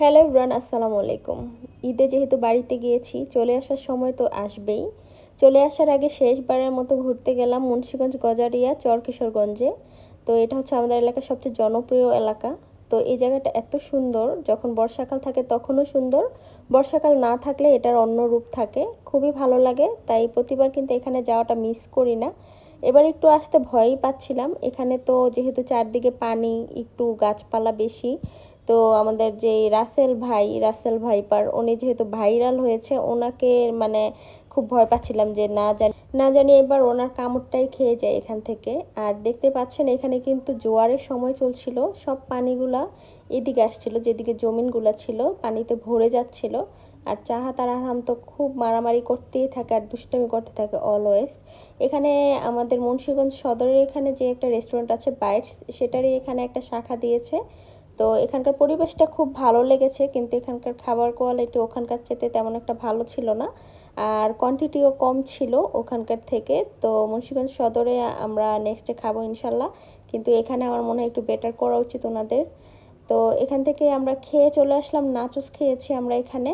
Hello Ibran আসসালামু আলাইকুম। ঈদে যেহেতু বাড়িতে গিয়েছি, চলে আসার সময় তো আসবেই। চলে আসার আগে শেষবারের মতো ঘুরতে গেলাম মুন্সীগঞ্জ, গজারিয়া, চরকিশোরগঞ্জে। তো এটা হচ্ছে আমাদের এলাকার সবচেয়ে জনপ্রিয় এলাকা। তো এই জায়গাটা এত সুন্দর, যখন বর্ষাকাল থাকে তখনও সুন্দর। বর্ষাকাল না থাকলে এটার অন্য রূপ থাকে। খুবই ভালো লাগে, তাই প্রতিবার কিন্তু এখানে যাওয়াটা মিস করি না। এবার একটু আসতে ভয়ই পাচ্ছিলাম। এখানে তো যেহেতু চারদিকে পানি, একটু গাছপালা বেশি তো আমাদের যে রাসেল ভাই, রাসেল ভাইপার, উনি যেহেতু ভাইরাল হয়েছে, ওনাকে মানে খুব ভয় পাচ্ছিলাম যে না জানি না জানি এবার ওনার কামড়টাই খেয়ে যায় এখান থেকে। আর দেখতে পাচ্ছেন এখানে কিন্তু জোয়ারের সময় চলছিল, সব পানিগুলা এদিকে আসছিল, যেদিকে জমিনগুলা ছিল, পানিতে ভরে যাচ্ছিল। আর চাহা তার আরাম তো খুব মারামারি করতেই থাকে আর দুষ্টামি করতে থাকে অলওয়েজ এখানে আমাদের মুন্সীগঞ্জ সদরের এখানে যে একটা রেস্টুরেন্ট আছে বাইটস সেটারই এখানে একটা শাখা দিয়েছে। তো এখানকার পরিবেশটা খুব ভালো লেগেছে, কিন্তু এখানকার খাবার কোয়ালিটি ওখানকার চেতে তেমন একটা ভালো ছিল না। আর কোয়ান্টিটিও কম ছিল ওখানকার থেকে, তো মুন্সিগঞ্জ সদরে আমরা নেক্সটে খাব ইনশাল্লাহ। কিন্তু এখানে আমার মনে হয় একটু বেটার করা উচিত ওনাদের। তো এখান থেকে আমরা খেয়ে চলে আসলাম নাচুস খেয়েছি আমরা এখানে।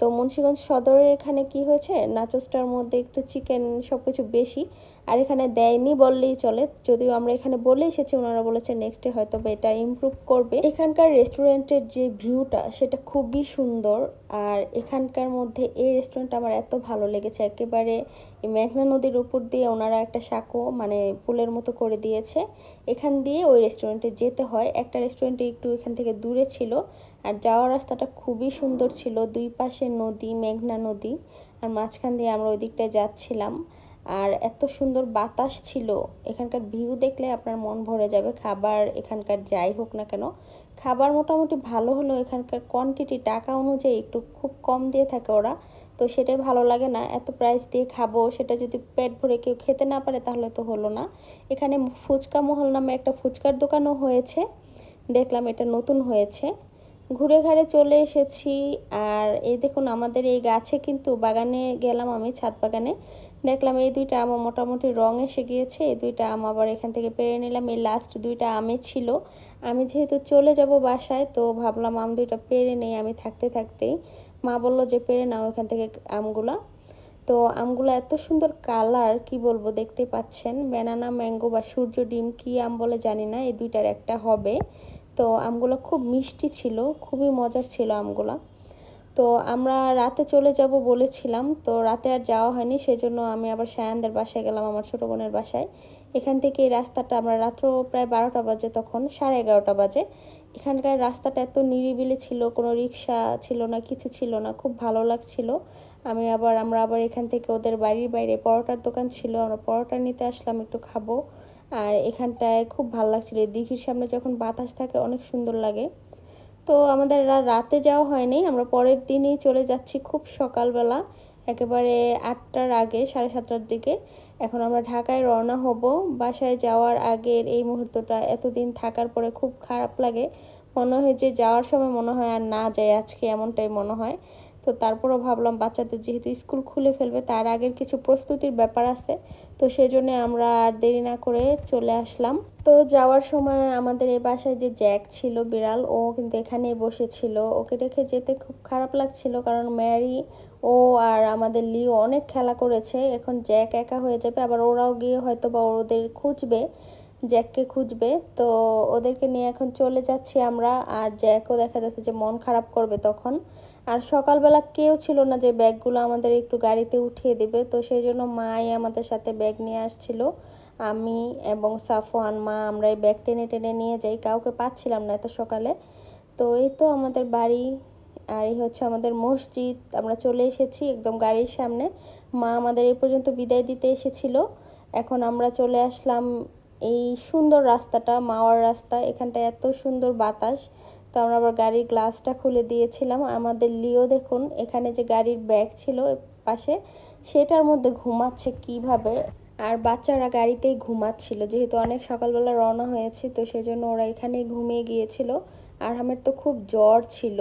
তো মুন্সিগঞ্জ সদরে এখানে কি হয়েছে? নাচোসটার মধ্যে একটু চিকেন সব কিছু বেশি। আর এখানে দেয়নি বললেই চলে। যদিও আমরা এখানে বলে এসেছি, ওনারা বলেছে নেক্সটে হয়তো এটা ইমপ্রুভ করবে। এখানকার রেস্টুরেন্টের যে ভিউটা সেটা খুবই সুন্দর। আর এখানকার মধ্যে এই রেস্টুরেন্ট আমার এত ভালো লেগেছে। একেবারে মেঘনা নদীর উপর দিয়ে ওনারা একটা সাঁকো মানে পুলের মতো করে দিয়েছে। এখান দিয়ে ওই রেস্টুরেন্টে যেতে হয়। একটা রেস্টুরেন্টে একটু এখান থেকে দূরে ছিল। আর যাওয়ার রাস্তাটা খুবই সুন্দর ছিল। দুই পাশে নদী, মেঘনা নদী। আর মাঝখান দিয়ে আমরা ওই দিকটায় যাচ্ছিলাম। আর এত সুন্দর বাতাস ছিল, এখানকার ভিউ দেখলে আপনার মন ভরে যাবে। খাবার এখানকার যাই হোক না কেন, খাবার মোটামুটি ভালো হলো এখানকার কোয়ান্টিটি টাকা অনুযায়ী একটু খুব কম দিয়ে থাকে ওরা, তো সেটাই ভালো লাগে না। এত প্রাইস দিয়ে খাব, সেটা যদি পেট ভরে কেউ খেতে না পারে তাহলে তো হলো না। এখানে ফুচকা মহল নামে একটা ফুচকার দোকানও হয়েছে, দেখলাম এটা নতুন হয়েছে। ঘুরে ঘাড়ে চলে এসেছি, আর এই দেখুন আমাদের এই গাছে কিন্তু বাগানে গেলাম আমি, ছাদ বাগানে। দেখলাম এই দুইটা আম মোটামুটি রং এসে গিয়েছে, এই দুইটা আম আবার এখান থেকে পেরে নিলাম। এই লাস্ট দুইটা আমে ছিল। আমি যেহেতু চলে যাব বাসায়, তো ভাবলাম আম দুইটা পেরে নেই। আমি থাকতে থাকতেই মা বলল যে, পেরে নাও এখান থেকে আমগুলা। তো আমগুলো এত সুন্দর কালার কি বলব, দেখতে পাচ্ছেন? ব্যানানা ম্যাঙ্গো বা সূর্য ডিম, কি আম বলে জানি না, এই দুইটার একটা হবে। তো আমগুলো খুব মিষ্টি ছিল, খুবই মজার ছিল আমগুলো। তো আমরা রাতে চলে যাব বলেছিলাম, তো রাতে আর যাওয়া হয়নি, সেজন্য আমি আবার সায়ানদের বাসায় গেলাম, আমার ছোটো বোনের বাসায়। এখান থেকে এই রাস্তাটা আমরা রাত্র প্রায় বারোটা বাজে তখন, সাড়ে এগারোটা বাজে। এখানকার রাস্তাটা এত নিরিবিলি ছিল, কোনো রিক্সা ছিল না, কিছু ছিল না, খুব ভালো লাগছিল। আমি আবার, আমরা আবার এখান থেকে ওদের বাড়ির বাইরে পরোটার দোকান ছিল, আমরা পরোটা নিতে আসলাম, একটু খাব। আর এখানটায় খুব ভালো লাগছিল দিঘির সামনে যখন বাতাস থাকে, অনেক সুন্দর লাগে। তো আমাদের রাতে যাওয়া হয়নি, আমরা পরের দিনই চলে যাচ্ছি খুব সকালবেলা, একেবারে আটটার আগে, সাড়ে সাতটার দিকে। এখন আমরা ঢাকায় রওনা হব, বাসায় যাওয়ার আগের এই মুহূর্তটা, এতদিন থাকার পরে খুব খারাপ লাগে। মনে হয় যে যাওয়ার সময় মনে হয় আর না যায় আজকে এমনটাই মনে হয়। তো তারপরও ভাবলাম বাচ্চাদের যেহেতু স্কুল খুলে ফেলবে, তার আগের কিছু প্রস্তুতির ব্যাপার আছে। তো সেজন্য আমরা আর দেরি না করে চলে আসলাম। তো যাওয়ার সময় আমাদের এই বাসায় যে জ্যাক ছিল বিড়াল, ও কিন্তু এখানেই বসেছিল। ওকে রেখে যেতে খুব খারাপ লাগছিল কারণ ম্যারি, ও আর আমাদের লিও অনেক খেলা করেছে। এখন জ্যাক একা হয়ে যাবে, আবার ওরাও গিয়ে হয়তো বা ওদের খুঁজবে। জ্যাককে খুঁজবে। তো ওদেরকে নিয়ে এখন চলে যাচ্ছি আমরা। আর জ্যাকও দেখা যাচ্ছে যে মন খারাপ করবে তখন। আর সকালবেলা কেউ ছিল না যে ব্যাগগুলো আমাদের একটু গাড়িতে উঠিয়ে দেবে। তো সেই জন্য মাই আমাদের সাথে ব্যাগ নিয়ে আসছিল। আমি এবং সাফওয়ান, মা, আমরা এই ব্যাগ টেনে টেনে নিয়ে যাই। কাউকে পাচ্ছিলাম না এত সকালে। তো এই তো আমাদের বাড়ি। আর এই হচ্ছে আমাদের মসজিদ। আমরা চলে এসেছি একদম গাড়ির সামনে। মা আমাদের এই পর্যন্ত বিদায় দিতে এসেছিল। এখন আমরা চলে আসলাম এই সুন্দর রাস্তাটা, মাওয়ার রাস্তা এখানটা এত সুন্দর বাতাস। তো আমরা আবার গাড়ির গ্লাসটা খুলে দিয়েছিলাম। আমাদের লিও দেখুন, এখানে যে গাড়ির ব্যাগ ছিল পাশে, সেটার মধ্যে ঘুমাচ্ছে কীভাবে? আর বাচ্চারা গাড়িতেই ঘুমাচ্ছিল, যেহেতু অনেক সকালবেলা রওনা হয়েছে, তো সেজন্য ওরা এখানেই ঘুমিয়ে গিয়েছিল। আর আমার তো খুব জ্বর ছিল।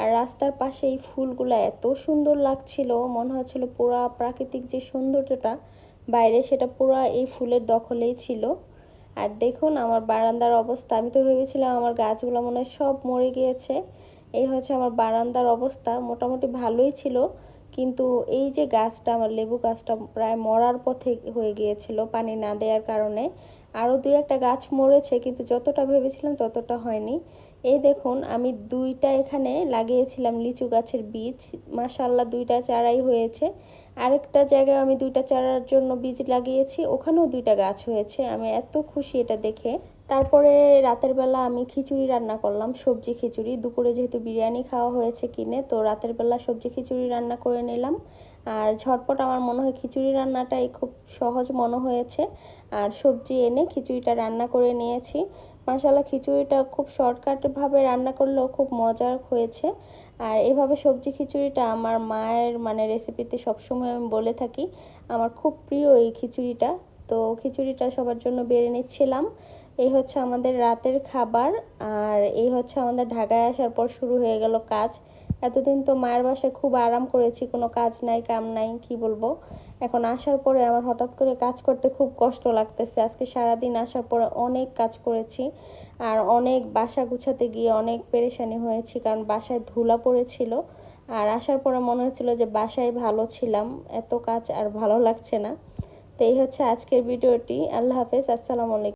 আর রাস্তার পাশে এই ফুলগুলো এত সুন্দর লাগছিল, মনে হচ্ছিল পুরা প্রাকৃতিক যে সৌন্দর্যটা বাইরে সেটা পুরো এই ফুলের দখলেই ছিল। আর দেখুন আমার বারান্দার অবস্থা। আমি তো ভেবেছিলাম আমার গাছগুলো মনে হয় সব মরে গিয়েছে। এই হচ্ছে আমার বারান্দার অবস্থা। মোটামুটি ভালোই ছিল। কিন্তু এই যে গাছটা, আমার লেবু গাছটা প্রায় মরার পথে হয়ে গিয়েছিল পানি না দেওয়ার কারণে। আরও দুই একটা গাছ মরেছে, কিন্তু যতটা ভেবেছিলাম ততটা হয়নি। এই দেখুন, আমি দুইটা এখানে লাগিয়েছিলাম লিচু গাছের বীজ। মাসাল্লাহ দুইটা চারাই হয়েছে। আরেকটা জায়গায় আমি দুইটা চারার জন্য বীজ লাগিয়েছি, ওখানেও দুইটা গাছ হয়েছে। আমি এত খুশি এটা দেখে। তারপরে রাতের বেলা আমি খিচুড়ি রান্না করলাম, সবজি খিচুড়ি। দুপুরে যেহেতু বিরিয়ানি খাওয়া হয়েছে কিনে, তো রাতের বেলা সবজি খিচুড়ি রান্না করে নিলাম। আর ঝটপট আমার মনে হয় খিচুড়ি রান্নাটাই খুব সহজ মনে হয়েছে। আর সবজি এনে খিচুড়িটা রান্না করে নিয়েছি। মাসালা খিচুড়িটা খুব শর্টকাটভাবে রান্না করলেও খুব মজার হয়েছে। আর এভাবে সবজি খিচুড়িটা আমার মায়ের মানে রেসিপিতে সবসময় আমি বলে থাকি। আমার খুব প্রিয় এই খিচুড়িটা। তো খিচুড়িটা সবার জন্য বেড়ে নিচ্ছিলাম। এই হচ্ছে আমাদের রাতের খাবার। আর এই হচ্ছে আমাদের ঢাকায় আসার পর শুরু হয়ে গেল কাজ। এতদিন তো মায়ের বাসায় খুব আরাম করেছি, কোনো কাজ নাই, কাম নাই, কি বলব? এখন আসার পরে আমার হঠাৎ করে কাজ করতে খুব কষ্ট লাগতেছে। আজকে সারাদিন আসার পরে অনেক কাজ করেছি আর অনেক বাসা গুছাতে গিয়ে অনেক পেরেশানি হয়েছি কারণ বাসায় ধুলা পড়েছিল। আর আসার পরে মনে হচ্ছিল যে বাসায় ভালো ছিলাম, এত কাজ আর ভালো লাগছে না। তো এই হচ্ছে আজকের ভিডিওটি। আল্লাহ হাফেজ, আসসালামু আলাইকুম।